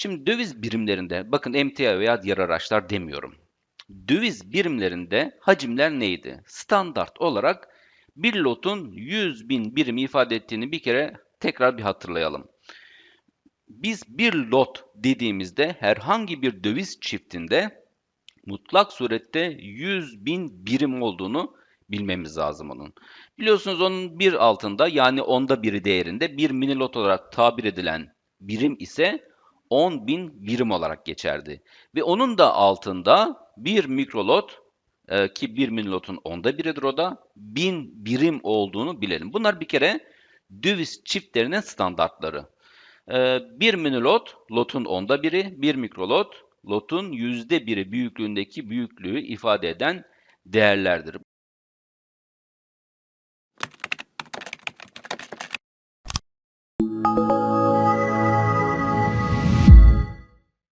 Şimdi döviz birimlerinde, bakın emtia veya diğer araçlar demiyorum. Döviz birimlerinde hacimler neydi? Standart olarak bir lotun 100 bin birimi ifade ettiğini bir kere tekrar bir hatırlayalım. Biz bir lot dediğimizde herhangi bir döviz çiftinde mutlak surette 100 bin birim olduğunu bilmemiz lazım onun. Biliyorsunuz onun bir altında yani onda biri değerinde bir mini lot olarak tabir edilen birim ise 10 bin birim olarak geçerdi. Ve onun da altında bir mikrolot e, ki bir minilotun onda biridir o da 1000 birim olduğunu bilelim. Bunlar bir kere döviz çiftlerinin standartları. E, bir minilot lotun onda biri, bir mikrolot lotun yüzde biri büyüklüğündeki büyüklüğü ifade eden değerlerdir. Música